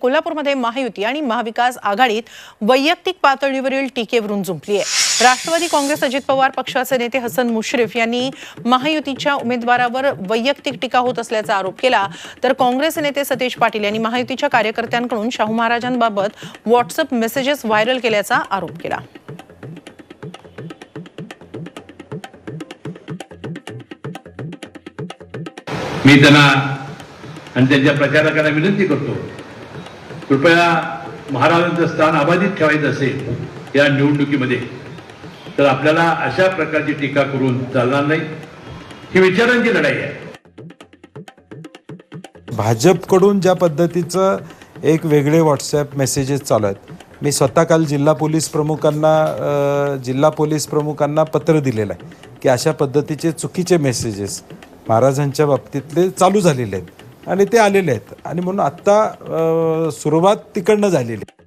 कोल्हापूरमध्ये महायुती आणि महाविकास आघाडीत वैयक्तिक पातळीवरील टीकेवरून जुंपली आहे. राष्ट्रवादी काँग्रेस अजित पवार पक्षाचे नेते हसन मुश्रीफ यांनी महायुतीच्या उमेदवारावर वैयक्तिक टीका होत असल्याचा आरोप केला. तर काँग्रेस नेते सतीश पाटील यांनी महायुतीच्या कार्यकर्त्यांकडून शाहू महाराजांबाबत व्हॉट्सअप मेसेजेस व्हायरल केल्याचा आरोप केला. मी त्यांना आणि त्यांच्या प्रचारकांना विनंती करतो कृपया महाराजांचं स्थान अबाधित ठेवायचं असेल या निवडणुकीमध्ये तर आपल्याला अशा प्रकारची टीका करून चालणार नाही. ही विचारांची लढाई आहे. भाजपकडून ज्या पद्धतीचं एक वेगळे व्हॉट्सॲप मेसेजेस चालू आहेत. मी स्वतः काल जिल्हा पोलीस प्रमुखांना जिल्हा पोलीस प्रमुखांना पत्र दिलेलं आहे की अशा पद्धतीचे चुकीचे मेसेजेस महाराजांच्या बाबतीतले चालू झालेले आहेत. आणि ते आलेले आहेत. आणि म्हणून आत्ता सुरुवात तिकडनं झालेली आहे.